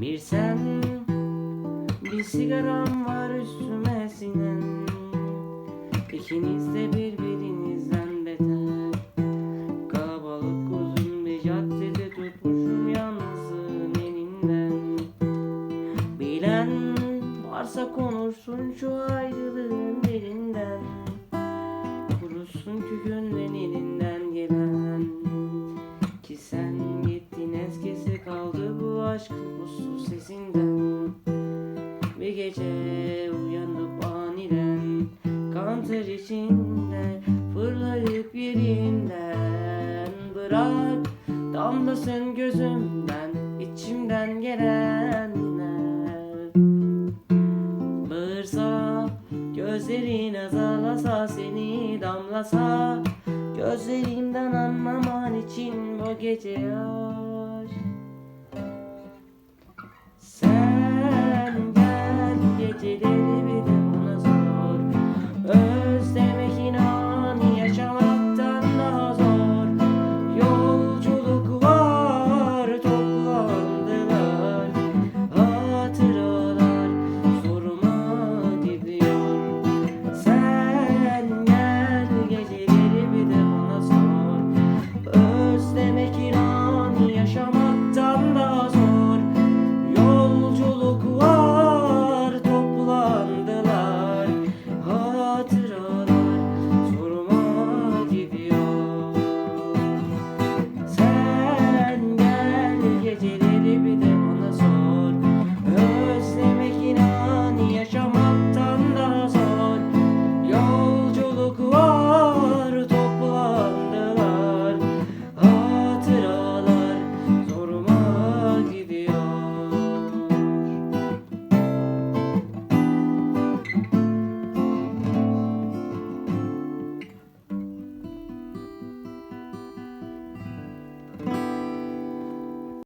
Bir sen bir sigaram var üstüme sinen. İkiniz de birbirinizden beter. Kalabalık uzun bir caddede tutmuşum yalnızın elinden. Bilen varsa konuşsun şu ayrılığın derinden mutsuz sesinden Bir gece uyanıp aniden Kanter içinde fırlayıp yerinden. Bırak damlasın gözümden içimden gelenler Bağırsa gözlerin azalasa seni damlasa Gözlerimden anlaman için bu gece ya It all.